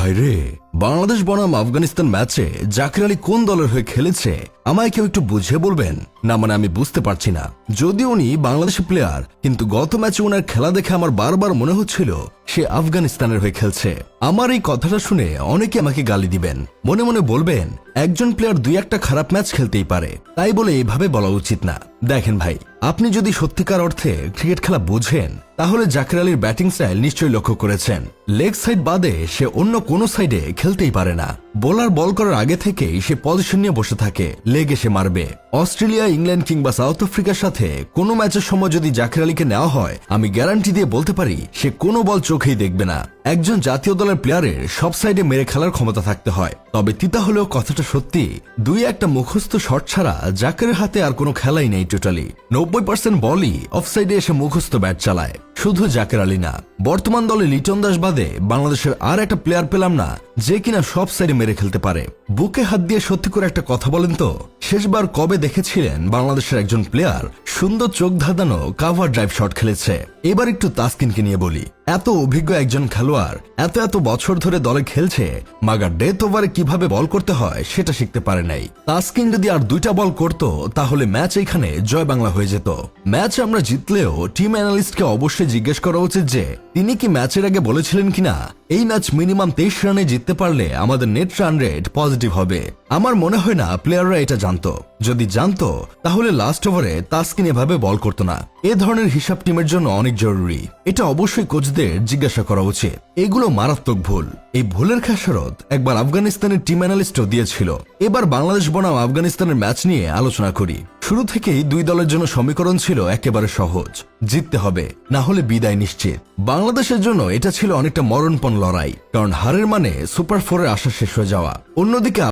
ভাইরে, বাংলাদেশ বনাম আফগানিস্তান ম্যাচে জাকির আলী কোন দলের হয়ে খেলেছে, আমায় কেউ একটু বুঝে বলবেন? না মানে আমি বুঝতে পারছি না। যদি উনি বাংলাদেশি প্লেয়ার কিন্তু গত ম্যাচে ওনার খেলা দেখে আমার বারবার মনে হচ্ছিল সে আফগানিস্তানের হয়ে খেলছে। আমার এই কথাটা শুনে অনেকে আমাকে গালি দিবেন। মনে মনে বলবেন, একজন প্লেয়ার দুই একটা খারাপ ম্যাচ খেলতেই পারে। তাই বলে এইভাবে বলা উচিত না। দেখেন ভাই, আপনি যদি সত্যিকার অর্থে ক্রিকেট খেলা বোঝেন, তাহলে জাকির আলীর ব্যাটিং স্টাইল নিশ্চয়ই লক্ষ্য করেছেন। লেগ সাইড বাদে সে অন্য কোনো সাইডে খেলতেই পারে না। বোলার বল করার আগে থেকেই সে পজিশন নিয়ে বসে থাকে লেগ এসে মারবে। অস্ট্রেলিয়া, ইংল্যান্ড কিংবা সাউথ আফ্রিকার সাথে কোনো ম্যাচের সময় যদি জাকির আলীকে নেওয়া হয়, আমি গ্যারান্টি দিয়ে বলতে পারি, সে কোনো বল চোখেই দেখবে না। একজন জাতীয় দলের প্লেয়ারের সব সাইডে মেরে খেলার ক্ষমতা থাকতে হয়। তবে তিতা হলেও কথাটা সত্যি, দুই একটা মুখস্থ শট ছাড়া জাকের হাতে আর কোনো খেলাই নেই টোটালি নব্বই পার্সেন্ট বলই অফসাইডে এসে মুখস্থ ব্যাট চালায়। শুধু জাকের আলী না, বর্তমান দলে লিটন দাস বাদে বাংলাদেশের আর একটা প্লেয়ার পেলাম না, যে কিনা সব সাইডে মেরে খেলতে পারে। বুকে হাত দিয়ে সত্যি করে একটা কথা বলেন তো, শেষবার কবে দেখেছিলেন বাংলাদেশের একজন প্লেয়ার সুন্দর চোখ ধাঁধানো কাভার ড্রাইভ শট খেলেছে? এবার একটু তাসকিনকে নিয়ে বলি। এত অভিজ্ঞ একজন খেলোয়াড়, এত এত বছর ধরে দলে খেলছে, মাগার ডেথ ওভারে কীভাবে বল করতে হয় সেটা শিখতে পারে নাই। তাসকিন যদি আর দুইটা বল করত, তাহলে ম্যাচ এখানে জয় বাংলা হয়ে যেত। ম্যাচ আমরা জিতলেও টিম অ্যানালিস্টকে অবশ্যই জিজ্ঞেস করা উচিত যে, তিনি কি ম্যাচের আগে বলেছিলেন কিনা? এই ম্যাচ মিনিমাম তেইশ রানে জিততে পারলে আমাদের নেট রান রেট পজিটিভ হবে। আমার মনে হয় না প্লেয়াররা এটা জানতো। যদি জানতো, তাহলে লাস্ট ওভারে তাসকিন এভাবে বল করতো না। এ ধরনের হিসাব টিমের জন্য অনেক জরুরি। এটা অবশ্যই কোচদের জিজ্ঞাসা করা উচিত। এগুলো মারাত্মক ভুল। এই ভুলের খেসারত একবার আফগানিস্তানের টিম অ্যানালিস্টও দিয়েছিল। এবার বাংলাদেশ বনাম আফগানিস্তানের ম্যাচ নিয়ে আলোচনা করি। শুরু থেকেই দুই দলের জন্য সমীকরণ ছিল একেবারে সহজ। জিততে হবে, না হলে বিদায় নিশ্চিত। বাংলাদেশের জন্য এটা ছিল অনেকটা মরণপণ লড়াই, কারণ হারের মানে সুপার ফোরের আশা শেষ হয়ে যাওয়া। অন্যদিকে